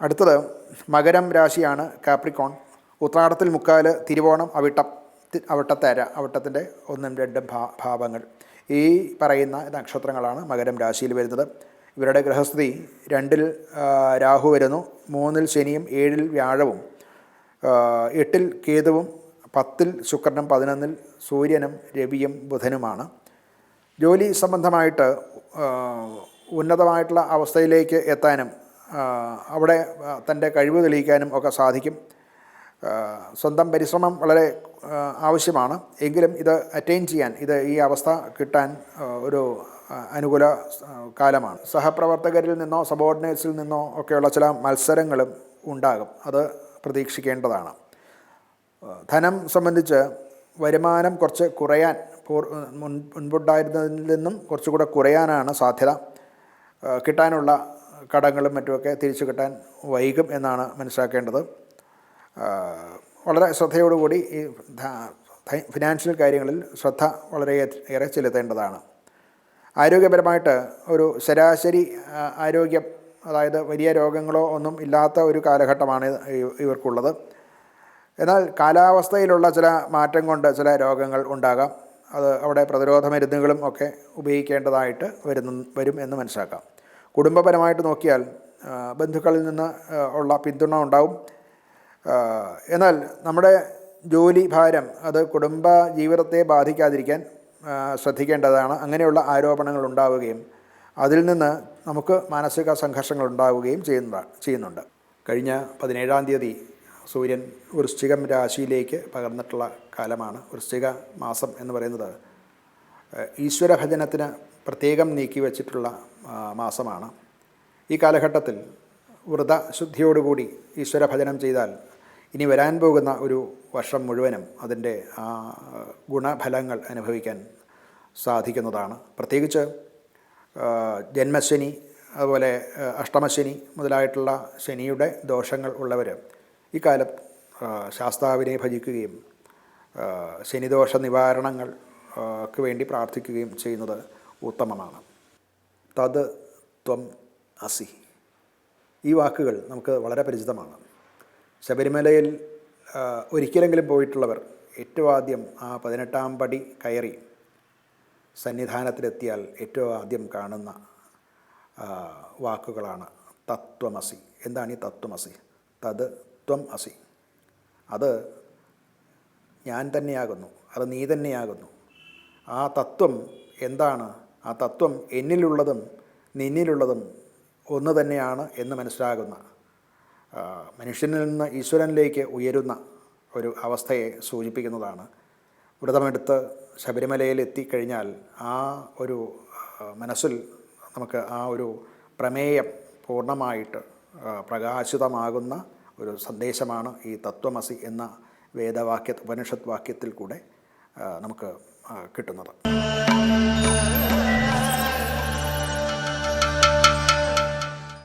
അടുത്തത് മകരം രാശിയാണ് കാപ്രിക്കോൺ ഉത്രാടത്തിൽ മുക്കാൽ തിരുവോണം അവിട്ടം അവിട്ടത്തേര അവിട്ടത്തിന്റെ ഒന്നും രണ്ടും ഭാ ഭാവങ്ങൾ. ഈ പറയുന്ന നക്ഷത്രങ്ങളാണ് മകരം രാശിയിൽ വരുന്നത്. ഇവരുടെ ഗ്രഹസ്ഥിതി രണ്ടിൽ രാഹു വരുന്നു. മൂന്നിൽ ശനിയും ഏഴിൽ വ്യാഴവും. എട്ടിൽ കേതുവും പത്തിൽ ശുക്രനും പതിനൊന്നിൽ സൂര്യനും രവിയും ബുധനുമാണ്. ജോലി സംബന്ധമായിട്ട് ഉന്നതമായിട്ടുള്ള അവസ്ഥയിലേക്ക് എത്താനും അവിടെ തന്റെ കഴിവ് തെളിയിക്കാനും ഒക്കെ സാധിക്കും. സ്വന്തം പരിശ്രമം വളരെ ആവശ്യമാണ്. എങ്കിലും ഇത് അറ്റൈൻ ചെയ്യാൻ ഇത് ഈ അവസ്ഥ കിട്ടാൻ ഒരു അനുകൂല കാലമാണ്. സഹപ്രവർത്തകരിൽ നിന്നോ സബോർഡിനേറ്റ്സിൽ നിന്നോ ഒക്കെയുള്ള ചില മത്സരങ്ങളും ഉണ്ടാകും. അത് പ്രതീക്ഷിക്കേണ്ടതാണ്. ധനം സംബന്ധിച്ച് വരുമാനം കുറച്ച് കുറയാൻ മുൻപുണ്ടായിരുന്നതിൽ നിന്നും കുറച്ചുകൂടെ കുറയാനാണ് സാധ്യത. കിട്ടാനുള്ള കടങ്ങളും മറ്റുമൊക്കെ തിരിച്ചു കിട്ടാൻ വൈകും എന്നാണ് മനസ്സിലാക്കേണ്ടത്. വളരെ ശ്രദ്ധയോടുകൂടി ഈ ഫിനാൻഷ്യൽ കാര്യങ്ങളിൽ ശ്രദ്ധ വളരെ ഏറെ ചെലുത്തേണ്ടതാണ്. ആരോഗ്യപരമായിട്ട് ഒരു ശരാശരി ആരോഗ്യം അതായത് വലിയ രോഗങ്ങളോ ഒന്നും ഇല്ലാത്ത ഒരു കാലഘട്ടമാണ് ഇവർക്കുള്ളത്. എന്നാൽ കാലാവസ്ഥയിലുള്ള ചില മാറ്റം കൊണ്ട് ചില രോഗങ്ങൾ ഉണ്ടാകാം. അത് അവിടെ പ്രതിരോധ മരുന്നുകളും ഒക്കെ ഉപയോഗിക്കേണ്ടതായിട്ട് വരുന്നു വരും എന്ന് മനസ്സിലാക്കാം. കുടുംബപരമായിട്ട് നോക്കിയാൽ ബന്ധുക്കളിൽ നിന്ന് ഉള്ള പിന്തുണ ഉണ്ടാവും. എന്നാൽ നമ്മുടെ ജോലി ഭാരം അത് കുടുംബ ജീവിതത്തെ ബാധിക്കാതിരിക്കാൻ ശ്രദ്ധിക്കേണ്ടതാണ്. അങ്ങനെയുള്ള ആരോപണങ്ങൾ ഉണ്ടാവുകയും അതിൽ നിന്ന് നമുക്ക് മാനസിക സംഘർഷങ്ങൾ ഉണ്ടാവുകയും ചെയ്യുന്ന ചെയ്യുന്നുണ്ട്. കഴിഞ്ഞ പതിനേഴാം തീയതി സൂര്യൻ വൃശ്ചികം രാശിയിലേക്ക് പകർന്നിട്ടുള്ള കാലമാണ്. വൃശ്ചിക മാസം എന്ന് പറയുന്നത് ഈശ്വരഭജനത്തിന് പ്രത്യേകം നീക്കി വച്ചിട്ടുള്ള മാസമാണ്. ഈ കാലഘട്ടത്തിൽ വ്രതശുദ്ധിയോടുകൂടി ഈശ്വരഭജനം ചെയ്താൽ ഇനി വരാൻ പോകുന്ന ഒരു വർഷം മുഴുവനും അതിന്റെ ആ ഗുണഫലങ്ങൾ അനുഭവിക്കാൻ സാധിക്കുന്നതാണ്. പ്രത്യേകിച്ച് ജന്മശനി അതുപോലെ അഷ്ടമശനി മുതലായിട്ടുള്ള ശനിയുടെ ദോഷങ്ങൾ ഉള്ളവർ ഈ കാലം ശാസ്താവിനെ ഭജിക്കുകയും ശനിദോഷ നിവാരണങ്ങൾക്ക് വേണ്ടി പ്രാർത്ഥിക്കുകയും ചെയ്യുന്നത് ഉത്തമമാണ്. തത് ത്വം അസി. ഈ വാക്കുകൾ നമുക്ക് വളരെ പരിചിതമാണ്. ശബരിമലയിൽ ഒരിക്കലെങ്കിലും പോയിട്ടുള്ളവർ ഏറ്റവും ആദ്യം ആ പതിനെട്ടാം പടി കയറി സന്നിധാനത്തിലെത്തിയാൽ ഏറ്റവും ആദ്യം കാണുന്ന വാക്കുകളാണ് തത്വമസി. എന്താണ് ഈ തത്വമസി? തത് ത്വം അസി. അത് ഞാൻ തന്നെയാകുന്നു അത് നീ തന്നെയാകുന്നു. ആ തത്വം എന്താണ്? ആ തത്വം എന്നിലുള്ളതും നിന്നിലുള്ളതും ഒന്ന് തന്നെയാണ് എന്ന് മനസ്സിലാകുന്ന മനുഷ്യനിൽ നിന്ന് ഈശ്വരനിലേക്ക് ഉയരുന്ന ഒരു അവസ്ഥയെ സൂചിപ്പിക്കുന്നതാണ്. വ്രതമെടുത്ത് ശബരിമലയിൽ എത്തിക്കഴിഞ്ഞാൽ ആ ഒരു മനസ്സിൽ നമുക്ക് ആ ഒരു പ്രമേയം പൂർണമായിട്ട് പ്രകാശിതമാകുന്ന ഒരു സന്ദേശമാണ് ഈ തത്വമസി എന്ന വേദവാക്യ ഉപനിഷത്ത് വാക്യത്തിൽ കൂടെ നമുക്ക് കിട്ടുന്നത്.